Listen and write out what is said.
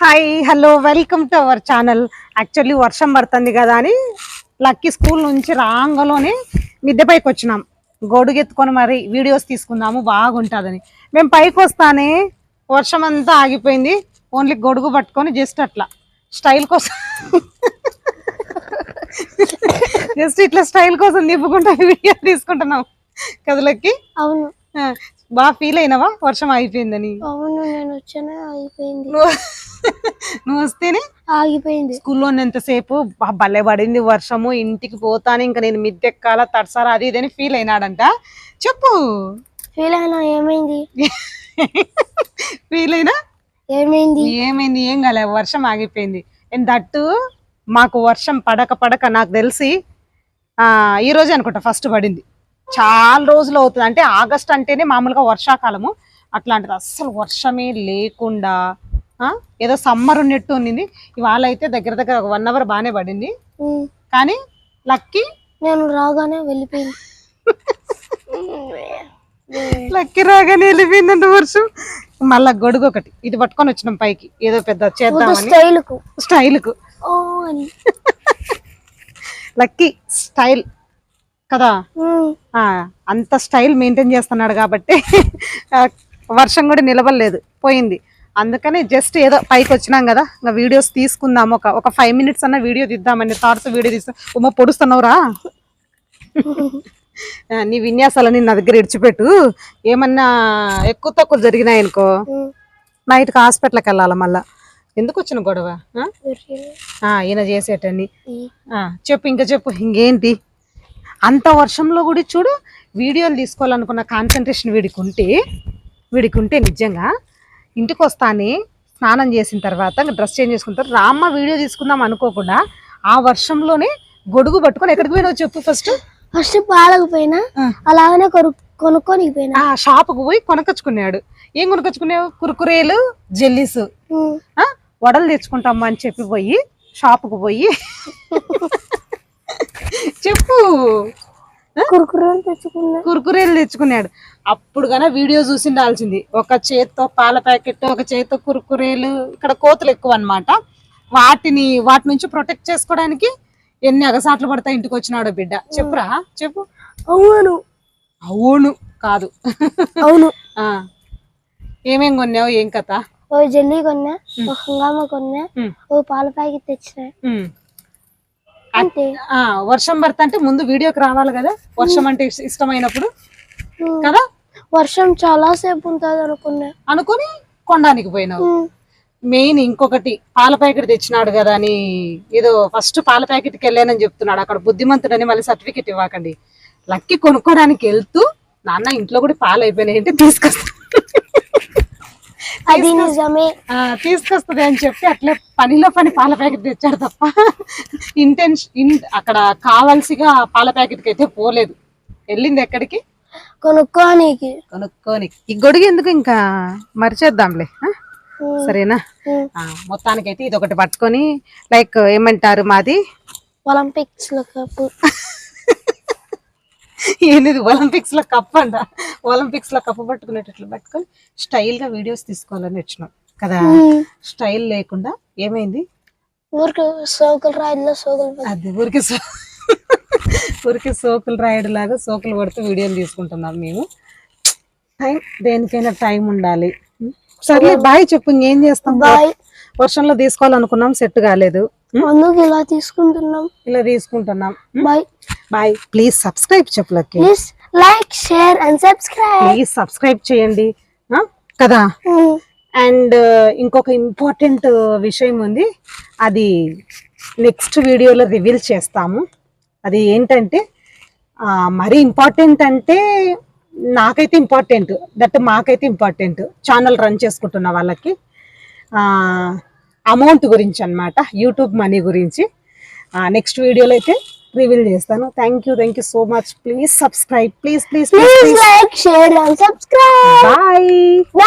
Hi hello welcome to our channel actually వర్షం పడుతుంది కదా అని లక్కీ స్కూల్ నుంచి రాంగలోనే మిద్దె పైకి వచ్చినాం. గొడుగెత్తుకొని మరి వీడియోస్ తీసుకుందాము బాగుంటుందని. మేము పైకి వస్తానే వర్షం అంతా ఆగిపోయింది. ఓన్లీ గొడుగు పట్టుకొని జస్ట్ అట్లా. స్టైల్ కోసం జస్ట్ ఇట్లా స్టైల్ కోసం నింపుకుంటా వీడియో తీసుకుంటున్నాం. కదా లక్కీ? అవును. బాగా ఫీల్ అయినావా? వర్షం అయిపోయిందని అవును నేను వచ్చానే ఆగిపోయింది. నువ్వు వస్తేనే ఆగిపోయింది. స్కూల్లో ఎంతసేపు భలే పడింది వర్షము ఇంటికి పోతాను ఇంకా నేను మిద్దెక్కాల తడసారా అది ఇదని ఫీల్ అయినాడంట. చెప్పు. ఫీల్ అయినా ఏమైంది? ఫీల్ అయినా? ఏమైంది? ఏమైంది? ఏం కాలే వర్షం ఆగిపోయింది. అండ్ దట్టు మాకు వర్షం పడక పడక నాకు తెలిసి ఆ, ఈ రోజే అనుకుంటా ఫస్ట్ పడింది. చాలా రోజులు అవుతుంది. అంటే ఆగస్ట్ అంటేనే మామూలుగా వర్షాకాలము. అట్లాంటిది అస్సలు వర్షమే లేకుండా ఏదో సమ్మర్ ఉన్నట్టు ఉన్నింది. ఇవాళ అయితే దగ్గర దగ్గర ఒక వన్ అవర్ బాగానే పడింది. కానీ లక్కీ? నేను రాగానే వెళ్ళిపోయింది. లక్కీ రాగానే వెళ్ళిపోయిందంట వర్షం. మళ్ళా గొడుగు ఒకటి. ఇది పట్టుకొని వచ్చినాం పైకి. ఏదో పెద్ద కు. స్టైల్కు. అని. Lucky style. కదా? అంత స్టైల్ మెయింటైన్ చేస్తున్నాడు కాబట్టి వర్షం కూడా నిలబడలేదు పోయింది. అందుకని జస్ట్ ఏదో పైకి వచ్చినాం కదా ఇంకా వీడియోస్ తీసుకుందాం. ఒక ఒక ఫైవ్ మినిట్స్ అన్న వీడియో తీద్దామని థాట్స్ వీడియో తీస్తా ఉమ్మ పొడుస్తున్నావురా. నీ విన్యాసాలని నా దగ్గర ఇడిచిపెట్టు. ఏమన్నా ఎక్కువ తక్కువ జరిగినాయి అనుకో ఉమ్, నైట్కి హాస్పిటల్కి వెళ్ళాలి మళ్ళా? ఎందుకు వచ్చిన గొడవ ఈయన ఆ, చెప్పు ఇంకా చెప్పు ఇంకేంటి? అంత వర్షంలో కూడా చూడు వీడియోలు తీసుకోవాలనుకున్న కాన్సన్ట్రేషన్ వీడికి ఉంటే వీడికి ఉంటే నిజంగా ఇంటికి వస్తానే స్నానం చేసిన తర్వాత డ్రెస్ చేంజ్ చేసుకుంటారు రామ్మ వీడియో తీసుకుందాం అనుకోకుండా ఆ వర్షంలోనే గొడుగు పట్టుకొని ఎక్కడికి పోయినావు చెప్పు ఫస్ట్ ఫస్ట్ పాలకపోయినా. అలాగనే కొను కొనుక్కొని పోయినా. ఆ షాపుకు పోయి కొనకొచ్చుకున్నాడు. ఏం కొనుకొచ్చుకున్నావు కురుకురేలు జెల్లీస్. వడలు తెచ్చుకుంటామా అని చెప్పి పోయి షాపుకు పోయి చెప్పు. కురుకురని తెచ్చుకున్నా. కురుకురేలు తెచ్చుకున్నాడు. అప్పుడు గన వీడియో చూసి ఉండాల్సింది. ఒక చేత్తో పాల ప్యాకెట్ ఒక చేత్తో కురుకురేలు ఇక్కడ కోతులు ఎక్కువ అన్నమాట వాటిని వాటి నుంచి ప్రొటెక్ట్ చేసుకోవడానికి ఎన్ని అగసాట్లు పడతాయి ఇంటికి వచ్చినాడో బిడ్డ. చెప్పురా చెప్పు. అవును. అవును కాదు. అవును. ఆ. ఏమేం కొన్నావు ఏం కథ? ఓ జెల్లీ కొన్నా ఓ హంగామా కొన్నా ఓ పాల ప్యాకెట్ తెచ్చిన. వర్షం పడతా అంటే ముందు వీడియోకి రావాలి కదా? వర్షం అంటే ఇష్ట- ఇష్టమైనప్పుడు. కదా? వర్షం చాలా సేపు ఉంటుంది అనుకున్నా. అనుకొని కొనడానికి పోయినావు. మెయిన్ ఇంకొకటి పాల ప్యాకెట్ తెచ్చినాడు కదా అని ఏదో ఫస్ట్ పాల ప్యాకెట్కి వెళ్ళానని చెప్తున్నాడు. అక్కడ బుద్ధిమంతుడని మళ్ళీ సర్టిఫికెట్ ఇవ్వకండి. లక్కి కొనుక్కోడానికి వెళ్తూ నాన్న ఇంట్లో కూడా పాలు అయిపోయినాయి అంటే తీసుకొస్తా. అది నిజమే ఆ, తీసుకొస్తుంది అని చెప్పి అట్లే పనిలో పని పాల ప్యాకెట్ తెచ్చాడు తప్ప ఇంటెన్షన్ ఇన్ అక్కడ కావాల్సిగా పాల ప్యాకెట్కి అయితే పోలేదు. వెళ్ళింది ఎక్కడికి? కొనుక్కోనికి. కొనుక్కోని ఈ గొడుగు ఎందుకు ఇంకా మరిచేద్దాంలే సరేనా? మొత్తానికైతే ఇది ఒకటి పట్టుకొని లైక్ ఏమంటారు మాది? ఒలింపిక్స్లో ఏంది ఒలింపిక్స్లో కప్ అంట? ఒలింపిక్స్లో కప్పు పట్టుకునేటట్లు పట్టుకొని స్టైల్గా వీడియోస్ తీసుకోవాలని వచ్చినాం కదా. స్టైల్ లేకుండా ఏమైంది? ఊరికి సోకులు రాయిలో సోకులు అది ఊరికి సో ఊరికి సోకులు రాయడం లాగా సోకులు పడుతూ వీడియోలు తీసుకుంటున్నాం మేము. టైం దేనికైనా టైం ఉండాలి. సర్లే బాయ్ చెప్పు ఇంకేం చేస్తాం? బాయ్. వర్షంలో తీసుకోవాలనుకున్నాం సెట్ కాలేదు. అందుకు ఇలా తీసుకుంటున్నాం. ఇలా తీసుకుంటున్నాం. Bye. Bye please subscribe చెప్పలకి please like share and subscribe please subscribe చేయండి? కదా? అండ్ ఇంకొక ఇంపార్టెంట్ విషయం ఉంది. అది నెక్స్ట్ వీడియోలో రివీల్ చేస్తాము. అది ఏంటంటే మరీ ఇంపార్టెంట్ అంటే నాకైతే ఇంపార్టెంట్ దట్ మాకైతే ఇంపార్టెంట్ ఛానల్ రన్ చేసుకుంటున్న వాళ్ళకి అమౌంట్ గురించి అన్నమాట. యూట్యూబ్ మనీ గురించి. నెక్స్ట్ వీడియోలో అయితే రివీల్ చేస్తాను. Thank you thank you so much please subscribe please please please like share and subscribe bye